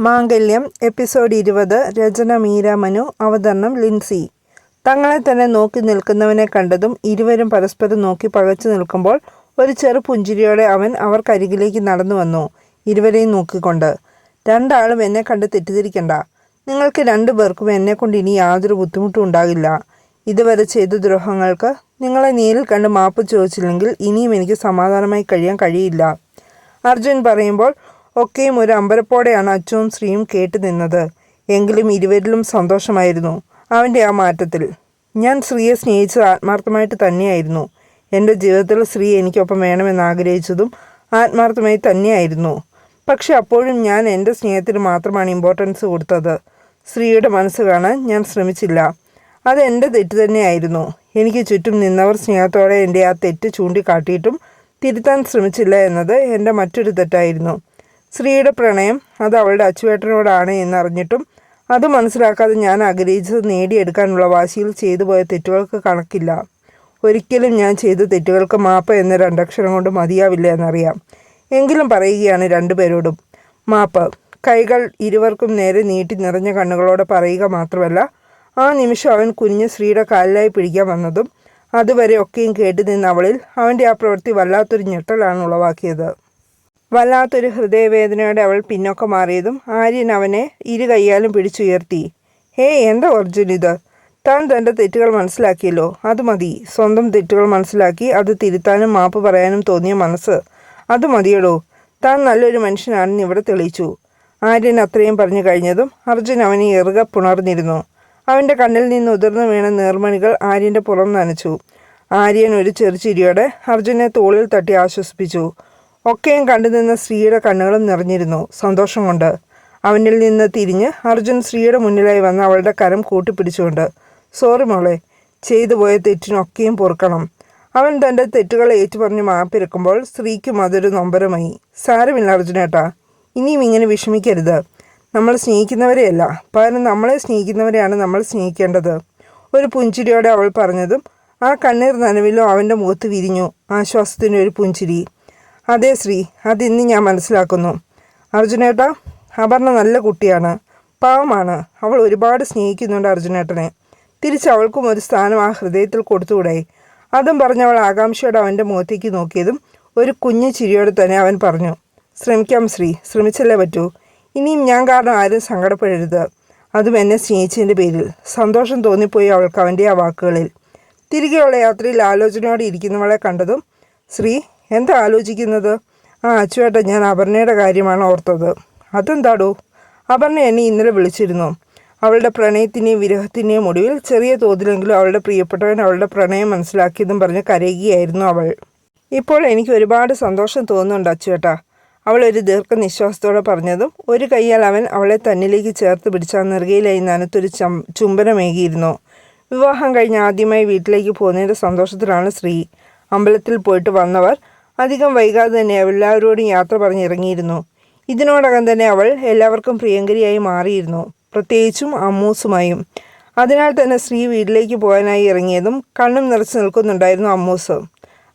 മാംഗല്യം episode ഇരുപത് രചന മീര മനു അവതരണം ലിൻസി. തങ്ങളെ തന്നെ നോക്കി നിൽക്കുന്നവനെ കണ്ടതും ഇരുവരും പരസ്പരം നോക്കി പകച്ചു നിൽക്കുമ്പോൾ ഒരു ചെറു പുഞ്ചിരിയോടെ അവൻ അവർക്കരികിലേക്ക് നടന്നു വന്നു ഇരുവരെയും നോക്കിക്കൊണ്ട്. രണ്ടാളും എന്നെ കണ്ട് തെറ്റിദ്ധരിക്കണ്ട. നിങ്ങൾക്ക് രണ്ടു പേർക്കും എന്നെക്കൊണ്ട് ഇനി യാതൊരു ബുദ്ധിമുട്ടും ഉണ്ടാകില്ല. ഇതുവരെ ചെയ്ത ദ്രോഹങ്ങൾക്ക് നിങ്ങളെ നേരിൽ കണ്ട് മാപ്പ് ചോദിച്ചില്ലെങ്കിൽ ഇനിയും എനിക്ക് സമാധാനമായി കഴിയാൻ കഴിയില്ല. അർജുൻ പറയുമ്പോൾ ഒക്കെയും ഒരു അമ്പരപ്പോടെയാണ് അച്ചുവും ശ്രീയും കേട്ടു നിന്നത്. എങ്കിലും ഇരുവരിലും സന്തോഷമായിരുന്നു അവന്റെ ആ മാറ്റത്തിൽ. ഞാൻ ശ്രീയെ സ്നേഹിച്ചത് ആത്മാർത്ഥമായിട്ട് തന്നെയായിരുന്നു. എന്റെ ജീവിതത്തിൽ ശ്രീ എനിക്കൊപ്പം വേണമെന്ന് ആഗ്രഹിച്ചതും ആത്മാർത്ഥമായി തന്നെയായിരുന്നു. പക്ഷെ അപ്പോഴും ഞാൻ എന്റെ സ്നേഹത്തിന് മാത്രമാണ് ഇമ്പോർട്ടൻസ് കൊടുത്തത്. ശ്രീയുടെ മനസ്സ് കാണാൻ ഞാൻ ശ്രമിച്ചില്ല. അത് എന്റെ തെറ്റ് തന്നെയായിരുന്നു. എനിക്ക് ചുറ്റും നിന്നവർ സ്നേഹത്തോടെ എന്റെ ആ തെറ്റ് ചൂണ്ടിക്കാട്ടിയിട്ടും തിരുത്താൻ ശ്രമിച്ചില്ല എന്നത് എന്റെ മറ്റൊരു തെറ്റായിരുന്നു. ശ്രീയുടെ പ്രണയം അത് അവളുടെ അച്ചുവേട്ടനോടാണ് എന്നറിഞ്ഞിട്ടും അത് മനസ്സിലാക്കാതെ ഞാൻ ആഗ്രഹിച്ചത് നേടിയെടുക്കാനുള്ള വാശിയിൽ ചെയ്തു പോയ തെറ്റുകൾക്ക് കണക്കില്ല. ഒരിക്കലും ഞാൻ ചെയ്ത തെറ്റുകൾക്ക് മാപ്പ് എന്ന രണ്ടക്ഷരം കൊണ്ട് മതിയാവില്ല എന്നറിയാം. എങ്കിലും പറയുകയാണ് രണ്ടുപേരോടും മാപ്പ്. കൈകൾ ഇരുവർക്കും നേരെ നീട്ടി നിറഞ്ഞ കണ്ണുകളോടെ പറയുക മാത്രമല്ല ആ നിമിഷം അവൻ കുഞ്ഞ് സ്ത്രീയുടെ കാലിലായി പിടിക്കാൻ വന്നതും അതുവരെ ഒക്കെയും കേട്ടു നിന്ന അവളിൽ അവന്റെ ആ പ്രവൃത്തി വല്ലാത്തൊരു ഞെട്ടലാണ് ഉളവാക്കിയത്. വല്ലാത്തൊരു ഹൃദയവേദനയോടെ അവൾ പിന്നോക്കം മാറിയതും ആര്യൻ അവനെ ഇരു കൈയാലും പിടിച്ചുയർത്തി. ഹേ എന്താ അർജുൻ ഇത്? താൻ തന്റെ തെറ്റുകൾ മനസ്സിലാക്കിയല്ലോ. അത് മതി. സ്വന്തം തെറ്റുകൾ മനസ്സിലാക്കി അത് തിരുത്താനും മാപ്പ് പറയാനും തോന്നിയ മനസ്സ്. അത് മതിയടോ. താൻ നല്ലൊരു മനുഷ്യനാണെന്ന് ഇവിടെ തെളിയിച്ചു. ആര്യൻ അത്രയും പറഞ്ഞു കഴിഞ്ഞതും അർജുൻ അവനെ ഇറുക പുണർന്നിരുന്നു. അവന്റെ കണ്ണിൽ നിന്ന് ഉതിർന്നു വീണ നേർമണികൾ ആര്യന്റെ പുറം നനച്ചു. ആര്യൻ ഒരു ചെറുചിരിയോടെ അർജുനെ തോളിൽ തട്ടി ആശ്വസിപ്പിച്ചു. ഒക്കെയും കണ്ടുനിന്ന സ്ത്രീയുടെ കണ്ണുകളും നിറഞ്ഞിരുന്നു. സന്തോഷം കൊണ്ട്. അവനിൽ നിന്ന് തിരിഞ്ഞ് അർജുൻ സ്ത്രീയുടെ മുന്നിലായി വന്ന് അവളുടെ കരം കൂട്ടിപ്പിടിച്ചുകൊണ്ട് സോറി മോളെ ചെയ്തു പോയ തെറ്റിനൊക്കെയും പൊറുക്കണം അവൻ തന്റെ തെറ്റുകൾ ഏറ്റുപറഞ്ഞ് മാപ്പിരക്കുമ്പോൾ സ്ത്രീക്കും അതൊരു നൊമ്പരമായി. സാരമില്ല അർജുനേട്ടാ ഇനിയും ഇങ്ങനെ വിഷമിക്കരുത്. നമ്മൾ സ്നേഹിക്കുന്നവരെയല്ല പകരം നമ്മളെ സ്നേഹിക്കുന്നവരെയാണ് നമ്മൾ സ്നേഹിക്കേണ്ടത് ഒരു പുഞ്ചിരിയോടെ അവൾ പറഞ്ഞതും ആ കണ്ണീർ നനവിലോ അവന്റെ മുഖത്ത് വിരിഞ്ഞു. ആശ്വാസത്തിന്റെ ഒരു പുഞ്ചിരി. അതെ ശ്രീ അതിന്ന് ഞാൻ മനസ്സിലാക്കുന്നു. അർജുനേട്ട അപർണ നല്ല കുട്ടിയാണ്. പാവമാണ്. അവൾ ഒരുപാട് സ്നേഹിക്കുന്നുണ്ട് അർജുനേട്ടനെ. തിരിച്ച് അവൾക്കും ഒരു സ്ഥാനം ആ ഹൃദയത്തിൽ കൊടുത്തുകൂടെ? അതും പറഞ്ഞ് അവൾ ആകാംക്ഷയോടെ അവന്റെ മുഖത്തേക്ക് നോക്കിയതും ഒരു കുഞ്ഞു ചിരിയോടെ തന്നെ അവൻ പറഞ്ഞു ശ്രമിക്കാം ശ്രീ ശ്രമിച്ചല്ലേ പറ്റൂ. ഇനിയും ഞാൻ കാരണം ആരും സങ്കടപ്പെടരുത്. അതും എന്നെ സ്നേഹിച്ചതിന്റെ പേരിൽ. സന്തോഷം തോന്നിപ്പോയി അവൾക്ക് അവന്റെ ആ വാക്കുകളിൽ. തിരികെയുള്ള യാത്രയിൽ ആലോചനയോടെ ഇരിക്കുന്നവളെ കണ്ടതും ശ്രീ എന്താ ആലോചിക്കുന്നത്? ആ അച്ചുവേട്ട ഞാൻ അപർണയുടെ കാര്യമാണ് ഓർത്തത്. അതെന്താടോ? അപർണ എന്നെ ഇന്നലെ വിളിച്ചിരുന്നു. അവളുടെ പ്രണയത്തിന്റെയും വിരഹത്തിന്റെയും ഒടുവിൽ ചെറിയ തോതിലെങ്കിലും അവളുടെ പ്രിയപ്പെട്ടവൻ അവളുടെ പ്രണയം മനസ്സിലാക്കിയതും പറഞ്ഞ് കരയുകയായിരുന്നു അവൾ. ഇപ്പോൾ എനിക്ക് ഒരുപാട് സന്തോഷം തോന്നുന്നുണ്ട് അച്ചുവേട്ടാ. അവൾ ഒരു ദീർഘനിശ്വാസത്തോടെ പറഞ്ഞതും ഒരു കൈയാൽ അവൻ അവളെ തന്നിലേക്ക് ചേർത്ത് പിടിച്ച നിറുകയിലായി നെറുകയിലായി നനത്തൊരു ചം ചുംബനമേകിയിരുന്നു. വിവാഹം കഴിഞ്ഞ് ആദ്യമായി വീട്ടിലേക്ക് പോകുന്നതിന്റെ സന്തോഷത്തിലാണ് ശ്രീ അമ്പലത്തിൽ പോയിട്ട് വന്നവർ അധികം വൈകാതെ തന്നെ അവൾ എല്ലാവരോടും യാത്ര പറഞ്ഞിറങ്ങിയിരുന്നു. ഇതിനോടകം തന്നെ അവൾ എല്ലാവർക്കും പ്രിയങ്കരിയായി മാറിയിരുന്നു. പ്രത്യേകിച്ചും അമ്മൂസുമായും. അതിനാൽ തന്നെ ശ്രീ വീട്ടിലേക്ക് പോകാനായി ഇറങ്ങിയതും കണ്ണും നിറച്ച് നിൽക്കുന്നുണ്ടായിരുന്നു അമ്മൂസ്.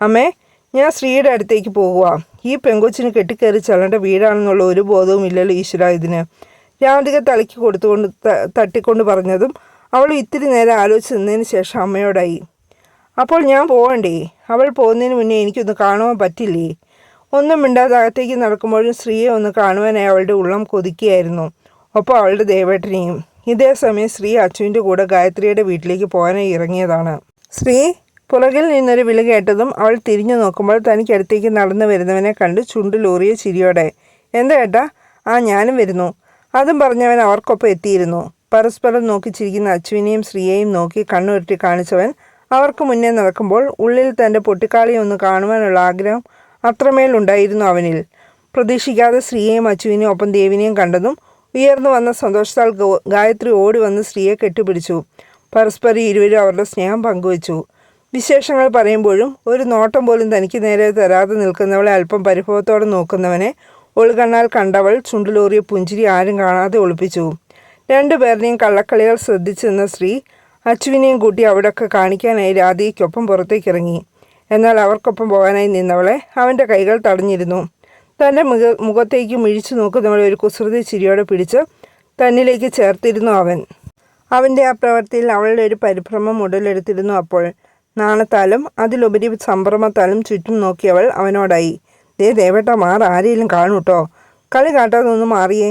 അമ്മേ ഞാൻ ശ്രീയുടെ അടുത്തേക്ക് പോകുക ഈ പെങ്കൊച്ചിന് കെട്ടിക്കയറി ചെല്ലേണ്ട വീടാണെന്നുള്ള ഒരു ബോധവും ഇല്ലല്ലോ ഈശ്വര ഇതിന്. രാവിലെ തലയ്ക്ക് കൊടുത്തുകൊണ്ട് തട്ടിക്കൊണ്ട് പറഞ്ഞതും അവൾ ഇത്തിരി നേരം ആലോചിച്ച് നിന്നതിന് ശേഷം അമ്മയോടായി. അപ്പോൾ ഞാൻ പോകണ്ടേ അവൾ പോകുന്നതിന് മുന്നേ എനിക്കൊന്ന് കാണുവാൻ പറ്റില്ലേ? ഒന്നും മിണ്ടാതെ അകത്തേക്ക് നടക്കുമ്പോഴും സ്ത്രീയെ ഒന്ന് കാണുവാനായി അവളുടെ ഉള്ളം കൊതിക്കുകയായിരുന്നു. ഒപ്പം അവളുടെ ദേവേട്ടനെയും. ഇതേ സമയം സ്ത്രീ അച്ചുവിന്റെ കൂടെ ഗായത്രിയുടെ വീട്ടിലേക്ക് പോകാനായി ഇറങ്ങിയതാണ്. ശ്രീ പുറകിൽ നിന്നൊരു വിളി കേട്ടതും അവൾ തിരിഞ്ഞു നോക്കുമ്പോൾ തനിക്കടുത്തേക്ക് നടന്നു വരുന്നവനെ കണ്ട് ചുണ്ടിലൂറിയ ചിരിയോടെ എന്താ ഏട്ടാ? ആ ഞാനും വരുന്നു. അതും പറഞ്ഞവൻ അവർക്കൊപ്പം എത്തിയിരുന്നു. പരസ്പരം നോക്കി ചിരിക്കുന്ന അച്ചുവിനെയും ശ്രീയെയും നോക്കി കണ്ണുരുട്ടി കാണിച്ചവൻ അവർക്ക് മുന്നേ നടക്കുമ്പോൾ ഉള്ളിൽ തന്റെ പൊട്ടിക്കാളിയെ ഒന്ന് കാണുവാനുള്ള ആഗ്രഹം അത്രമേൽ ഉണ്ടായിരുന്നു അവനിൽ. പ്രതീക്ഷിക്കാതെ ശ്രീയെയും അച്ചുവിനെയും ഒപ്പം ദേവിനെയും കണ്ടതും ഉയർന്നു വന്ന സന്തോഷത്താൽ ഗായത്രി ഓടി വന്ന് സ്ത്രീയെ കെട്ടിപ്പിടിച്ചു. പരസ്പരം ഇരുവരും അവരുടെ സ്നേഹം പങ്കുവച്ചു. വിശേഷങ്ങൾ പറയുമ്പോഴും ഒരു നോട്ടം പോലും തനിക്ക് നേരെ തരാതെ നിൽക്കുന്നവളെ അല്പം പരിഭവത്തോടെ നോക്കുന്നവനെ ഒളുകണ്ണാൽ കണ്ടവൾ ചുണ്ടിലൂറിയ പുഞ്ചിരി ആരും കാണാതെ ഒളിപ്പിച്ചു. രണ്ടുപേരുടെയും കള്ളക്കളികൾ ശ്രദ്ധിച്ചെന്ന സ്ത്രീ അച്ചുവിനെയും കൂട്ടി അവിടൊക്കെ കാണിക്കാനായി രാധിക്കൊപ്പം പുറത്തേക്ക് ഇറങ്ങി എന്നാൽ അവർക്കൊപ്പം പോകാനായി നിന്നവളെ അവന്റെ കൈകൾ തടഞ്ഞിരുന്നു. തന്റെ മുഖ മുഖത്തേക്ക് മിഴിച്ചു നോക്കുന്നവളെ ഒരു കുസൃതി ചിരിയോടെ പിടിച്ച് തന്നിലേക്ക് ചേർത്തിരുന്നു അവൻ. അവന്റെ ആ പ്രവൃത്തിയിൽ അവളുടെ ഒരു പരിഭ്രമം ഉടലെടുത്തിരുന്നു അപ്പോൾ. നാണത്താലും അതിലുപരി സംഭ്രമത്താലും ചുറ്റും നോക്കിയവൾ അവനോടായി. ദേ ദേവേട്ട മാർ കാണൂട്ടോ കളി കാട്ടാതൊന്നും മാറിയേ.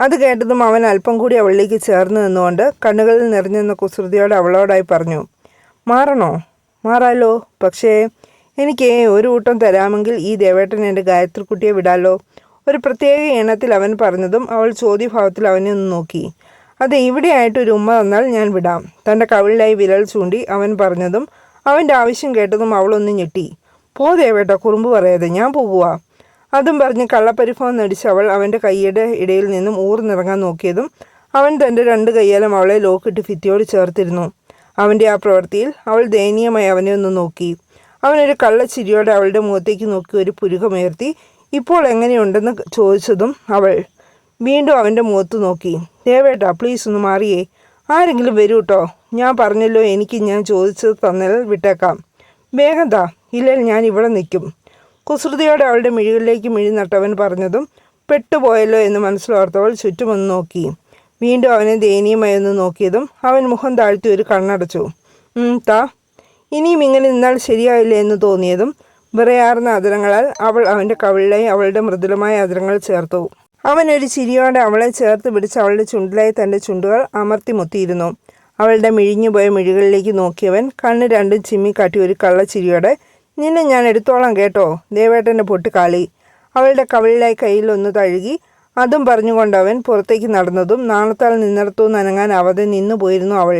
അത് കേട്ടതും അവൻ അല്പം കൂടി അവളിലേക്ക് ചേർന്ന് നിന്നുകൊണ്ട് കണ്ണുകളിൽ നിറഞ്ഞെന്ന കുസൃതിയോടെ അവളോടായി പറഞ്ഞു മാറണോ? മാറാലോ. പക്ഷേ എനിക്ക് ഒരു കൂട്ടം തരാമെങ്കിൽ ഈ ദേവേട്ടൻ എന്റെ ഗായത്രിക്കുട്ടിയെ വിടാലോ. ഒരു പ്രത്യേക ഇനത്തിൽ അവൻ പറഞ്ഞതും അവൾ ചോദ്യഭാവത്തിൽ അവനെ ഒന്ന് നോക്കി. അത് ഇവിടെയായിട്ട് ഒരു ഉമ്മ തന്നാൽ ഞാൻ വിടാം. തന്റെ കവിളിലായി വിരൽ ചൂണ്ടി അവൻ പറഞ്ഞതും അവന്റെ ആവശ്യം കേട്ടതും അവളൊന്ന് ഞെട്ടി. പോ ദേവേട്ട കുറുമ്പ് പറയാതെ. ഞാൻ പോകുക അതും പറഞ്ഞ് കള്ളപ്പരിഭവം നടിച്ച് അവൾ അവന്റെ കൈയുടെ ഇടയിൽ നിന്നും ഊർന്നിറങ്ങാൻ നോക്കിയതും അവൻ തന്റെ രണ്ട് കൈയാലും അവളെ ലോക്കിട്ട് ഭിത്തിയോട് ചേർത്തിരുന്നു. അവന്റെ ആ പ്രവൃത്തിയിൽ അവൾ ദയനീയമായി അവനെ ഒന്ന് നോക്കി. അവനൊരു കള്ളച്ചിരിയോടെ അവളുടെ മുഖത്തേക്ക് നോക്കി ഒരു പുരുകമുയർത്തി ഇപ്പോൾ എങ്ങനെയുണ്ടെന്ന് ചോദിച്ചതും അവൾ വീണ്ടും അവന്റെ മുഖത്ത് നോക്കി. ദേവേട്ടാ പ്ലീസ് ഒന്ന് മാറിയേ. ആരെങ്കിലും വരൂ കേട്ടോ ഞാൻ പറഞ്ഞല്ലോ എനിക്ക് ഞാൻ ചോദിച്ചത് തന്നാൽ വിട്ടേക്കാം. വേഗം താ ഇല്ലെങ്കിൽ ഞാൻ ഇവിടെ നിൽക്കും. കുസൃതിയോടെ അവളുടെ മിഴികളിലേക്ക് മിഴി നട്ടവൻ പറഞ്ഞതും പെട്ടുപോയല്ലോ എന്ന് മനസ്സിലോർത്തവൾ ചുറ്റുമൊന്ന് നോക്കി. വീണ്ടും അവനെ ദയനീയമായി ഒന്ന് നോക്കിയതും അവൻ മുഖം താഴ്ത്തി ഒരു കണ്ണടച്ചു. താ. ഇനിയും ഇങ്ങനെ നിന്നാൽ ശരിയായില്ല എന്ന് തോന്നിയതും വിറയാർന്ന അതിരങ്ങളാൽ അവൾ അവന്റെ കവിളിലായി അവളുടെ മൃദുലമായ അതിരങ്ങൾ ചേർത്തു. അവൻ ഒരു ചിരിയോടെ അവളെ ചേർത്ത് പിടിച്ച് അവളുടെ ചുണ്ടിലായി തന്റെ ചുണ്ടുകൾ അമർത്തി മുത്തിയിരുന്നു. അവളുടെ മിഴിഞ്ഞുപോയ മിഴികളിലേക്ക് നോക്കിയവൻ കണ്ണ് രണ്ടും ചിമ്മി കാട്ടി ഒരു കള്ളച്ചിരിയോടെ നിന്നെ ഞാൻ എടുത്തോളാം കേട്ടോ. ദേവേട്ടന്റെ പൊട്ടുകാളി അവളുടെ കവിളിലായി കയ്യിൽ ഒന്ന് തഴുകി അതും പറഞ്ഞുകൊണ്ട് അവൻ പുറത്തേക്ക് നടന്നതും നാണത്താൽ നനങ്ങാൻ അവധി നിന്നു പോയിരുന്നു അവൾ.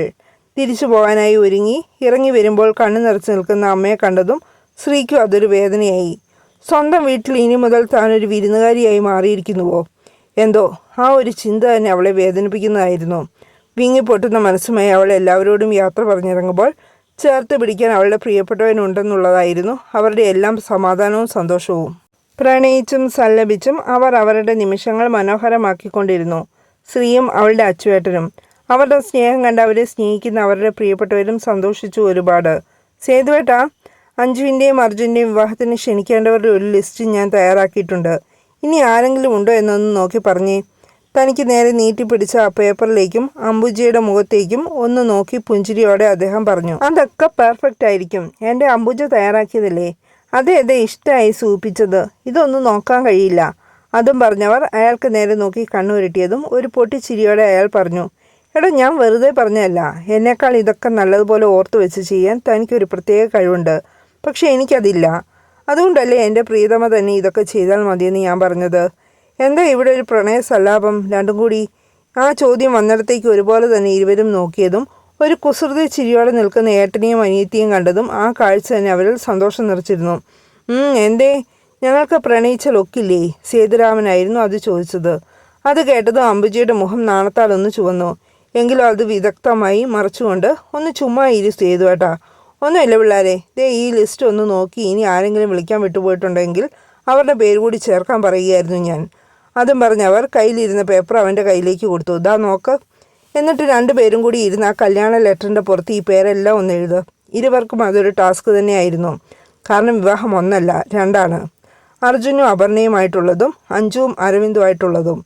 തിരിച്ചു പോകാനായി ഒരുങ്ങി ഇറങ്ങി വരുമ്പോൾ കണ്ണു നിറച്ചു നിൽക്കുന്ന അമ്മയെ കണ്ടതും ശ്രീക്കും അതൊരു വേദനയായി. സ്വന്തം വീട്ടിൽ ഇനി മുതൽ താനൊരു വിരുന്നുകാരിയായി മാറിയിരിക്കുന്നുവോ? എന്തോ ആ ഒരു ചിന്ത തന്നെ അവളെ വേദനിപ്പിക്കുന്നതായിരുന്നു. വിങ്ങിപ്പൊട്ടുന്ന മനസ്സുമായി അവൾ എല്ലാവരോടും യാത്ര പറഞ്ഞിറങ്ങുമ്പോൾ ചേർത്ത് പിടിക്കാൻ അവളുടെ പ്രിയപ്പെട്ടവനുണ്ടെന്നുള്ളതായിരുന്നു അവരുടെ എല്ലാം സമാധാനവും സന്തോഷവും. പ്രണയിച്ചും സല്ലപിച്ചും അവർ അവരുടെ നിമിഷങ്ങൾ മനോഹരമാക്കിക്കൊണ്ടിരുന്നു. സ്ത്രീയും അവളുടെ അച്ചുവേട്ടനും. അവരുടെ സ്നേഹം കണ്ട് അവരെ സ്നേഹിക്കുന്ന അവരുടെ പ്രിയപ്പെട്ടവരും സന്തോഷിച്ചു ഒരുപാട്. സേതുവേട്ട അഞ്ജുവിന്റെയും അർജുന്റെയും വിവാഹത്തിന് ക്ഷണിക്കേണ്ടവരുടെ ഒരു ലിസ്റ്റ് ഞാൻ തയ്യാറാക്കിയിട്ടുണ്ട്. ഇനി ആരെങ്കിലും ഉണ്ടോ എന്നൊന്ന് നോക്കി പറഞ്ഞേ. തനിക്ക് നേരെ നീട്ടിപ്പിടിച്ച ആ പേപ്പറിലേക്കും അംബുജയുടെ മുഖത്തേക്കും ഒന്ന് നോക്കി പുഞ്ചിരിയോടെ അദ്ദേഹം പറഞ്ഞു അതൊക്കെ പെർഫെക്റ്റ് ആയിരിക്കും. എന്റെ അംബുജ തയ്യാറാക്കിയതല്ലേ? അതെ അതെ ഇഷ്ടമായി സൂപ്പിച്ചത്. ഇതൊന്നും നോക്കാൻ കഴിയില്ല. അതും പറഞ്ഞവർ അയാൾക്ക് നേരെ നോക്കി കണ്ണുരുട്ടിയതും ഒരു പൊട്ടിച്ചിരിയോടെ അയാൾ പറഞ്ഞു എടാ ഞാൻ വെറുതെ പറഞ്ഞതല്ല. എന്നേക്കാൾ ഇതൊക്കെ നല്ലതുപോലെ ഓർത്തു വെച്ച് ചെയ്യാൻ തനിക്കൊരു പ്രത്യേക കഴിവുണ്ട്. പക്ഷേ എനിക്കതില്ല. അതുകൊണ്ടല്ലേ എന്റെ പ്രീതമ തന്നെ ഇതൊക്കെ ചെയ്താൽ മതിയെന്ന് ഞാൻ പറഞ്ഞത്? എന്താ ഇവിടെ ഒരു പ്രണയ സല്ലാപം രണ്ടും കൂടി. ആ ചോദ്യം വന്നിടത്തേക്ക് ഒരുപോലെ തന്നെ ഇരുവരും നോക്കിയതും ഒരു കുസൃതി ചിരിയോടെ നിൽക്കുന്ന ഏട്ടനെയും അനിയത്തിയും കണ്ടതും ആ കാഴ്ച തന്നെ അവരിൽ സന്തോഷം നിറച്ചിരുന്നു. എന്തേ? ഞങ്ങൾക്ക് പ്രണയിച്ച ലൊക്കില്ലേ സേതുരാമനായിരുന്നു അത് ചോദിച്ചത്. അത് കേട്ടതും അംബുജിയുടെ മുഖം നാണത്താൽ ഒന്ന് ചുവന്നു. എങ്കിലും അത് വിദഗ്ധമായി മറച്ചുകൊണ്ട് ഒന്ന് ചുമ്മാ ഇരി സേതുവേട്ടാ ഒന്നുമില്ല പിള്ളേരെ. ദേ ഈ ലിസ്റ്റ് ഒന്ന് നോക്കി ഇനി ആരെങ്കിലും വിളിക്കാൻ വിട്ടുപോയിട്ടുണ്ടെങ്കിൽ അവരുടെ പേര് കൂടി ചേർക്കാൻ പറയുകയായിരുന്നു ഞാൻ. അതും പറഞ്ഞ് അവർ കയ്യിലിരുന്ന പേപ്പർ അവന്റെ കയ്യിലേക്ക് കൊടുത്തു. ഇതാ നോക്ക്. എന്നിട്ട് രണ്ടുപേരും കൂടി ഇരുന്ന് ആ കല്യാണ ലെറ്ററിന്റെ പുറത്ത് ഈ പേരെല്ലാം ഒന്ന് എഴുതുക. ഇരുവർക്കും അതൊരു ടാസ്ക് തന്നെയായിരുന്നു. കാരണം വിവാഹം ഒന്നല്ല രണ്ടാണ്. അർജുനും അപർണയുമായിട്ടുള്ളതും അഞ്ജുവും അരവിന്ദുമായിട്ടുള്ളതും.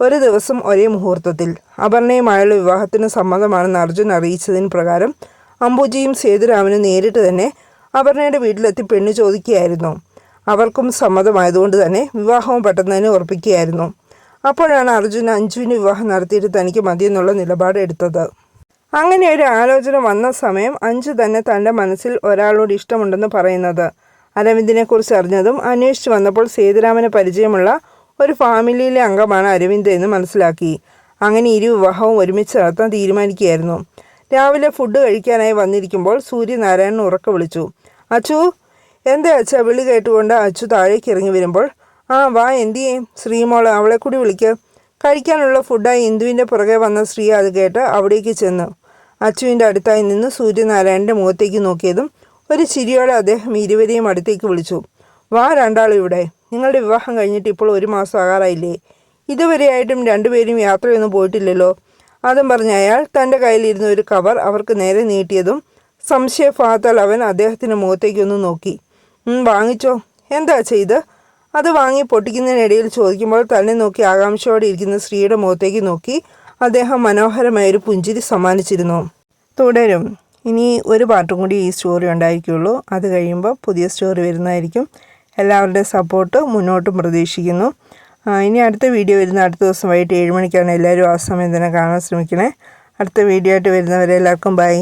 ഒരു ദിവസം ഒരേ മുഹൂർത്തത്തിൽ. അപർണയുമായുള്ള വിവാഹത്തിന് സമ്മതമാണെന്ന് അർജുൻ അറിയിച്ചതിന് പ്രകാരം അംബുജിയും സേതുരാമനും നേരിട്ട് തന്നെ അപർണയുടെ വീട്ടിലെത്തി പെണ്ണ് ചോദിക്കുകയായിരുന്നു. അവർക്കും സമ്മതമായതുകൊണ്ട് തന്നെ വിവാഹവും പെട്ടെന്ന് തന്നെ ഉറപ്പിക്കുകയായിരുന്നു. അപ്പോഴാണ് അർജുൻ അഞ്ജുവിന് വിവാഹം നടത്തിയിട്ട് തനിക്ക് മതിയെന്നുള്ള നിലപാട് എടുത്തത്. അങ്ങനെ ഒരു ആലോചന വന്ന സമയം അഞ്ജു തന്നെ തന്റെ മനസ്സിൽ ഒരാളോട് ഇഷ്ടമുണ്ടെന്ന് പറയുന്നത്. അരവിന്ദിനെക്കുറിച്ച് അറിഞ്ഞതും അന്വേഷിച്ചു വന്നപ്പോൾ സേതുരാമന് പരിചയമുള്ള ഒരു ഫാമിലിയിലെ അംഗമാണ് അരവിന്ദ് എന്ന് മനസ്സിലാക്കി. അങ്ങനെ ഇരു വിവാഹവും ഒരുമിച്ച് നടത്താൻ തീരുമാനിക്കുകയായിരുന്നു. രാവിലെ ഫുഡ് കഴിക്കാനായി വന്നിരിക്കുമ്പോൾ സൂര്യനാരായണൻ ഉറക്കെ വിളിച്ചു. അച്ചു എന്താ അച്ഛ വിളി കേട്ടുകൊണ്ട് അച്ചു താഴേക്ക് ഇറങ്ങി വരുമ്പോൾ ആ വാ എന്തിയേ? ശ്രീമോൾ അവളെ കൂടി വിളിക്ക്. കഴിക്കാനുള്ള ഫുഡായി ഇന്ദുവിന്റെ പുറകെ വന്ന ശ്രീ അത് കേട്ട് അവിടേക്ക് ചെന്നു. അച്ചുവിന്റെ അടുത്തായി നിന്ന് സൂര്യനാരായണന്റെ മുഖത്തേക്ക് നോക്കിയതും ഒരു ചിരിയോടെ അദ്ദേഹം ഇരുവരെയും അടുത്തേക്ക് വിളിച്ചു. വാ രണ്ടാളും ഇവിടെ. നിങ്ങളുടെ വിവാഹം കഴിഞ്ഞിട്ട് ഇപ്പോൾ ഒരു മാസം ആകാറായില്ലേ? ഇതുവരെയായിട്ടും രണ്ടുപേരും യാത്രയൊന്നും പോയിട്ടില്ലല്ലോ? അതും പറഞ്ഞ അയാൾ തന്റെ കയ്യിലിരുന്ന ഒരു കവർ അവർക്ക് നേരെ നീട്ടിയതും സംശയഭാഗത്താൽ അവൻ അദ്ദേഹത്തിന്റെ മുഖത്തേക്കൊന്ന് നോക്കി. "ഉം, വാങ്ങിച്ചോ. എന്താ ചെയ്ത്? അത് വാങ്ങി പൊട്ടിക്കുന്നതിനിടയിൽ ചോദിക്കുമ്പോൾ തന്നെ നോക്കി ആകാംക്ഷയോടെ ഇരിക്കുന്ന സ്ത്രീയുടെ മുഖത്തേക്ക് നോക്കി അദ്ദേഹം മനോഹരമായൊരു പുഞ്ചിരി സമ്മാനിച്ചിരുന്നു. തുടരും. ഇനി ഒരു പാട്ടും കൂടി ഈ സ്റ്റോറി ഉണ്ടായിരിക്കുള്ളൂ. അത് കഴിയുമ്പോൾ പുതിയ സ്റ്റോറി വരുന്നതായിരിക്കും. എല്ലാവരുടെയും സപ്പോർട്ട് മുന്നോട്ടും പ്രതീക്ഷിക്കുന്നു. ഇനി അടുത്ത വീഡിയോ വരുന്ന അടുത്ത ദിവസം വൈകിട്ട് ഏഴ് മണിക്കാണ് എല്ലാവരും ആ സമയം തന്നെ കാണാൻ ശ്രമിക്കണേ. അടുത്ത വീഡിയോ ആയിട്ട് വരുന്നവരെ എല്ലാവർക്കും ബൈ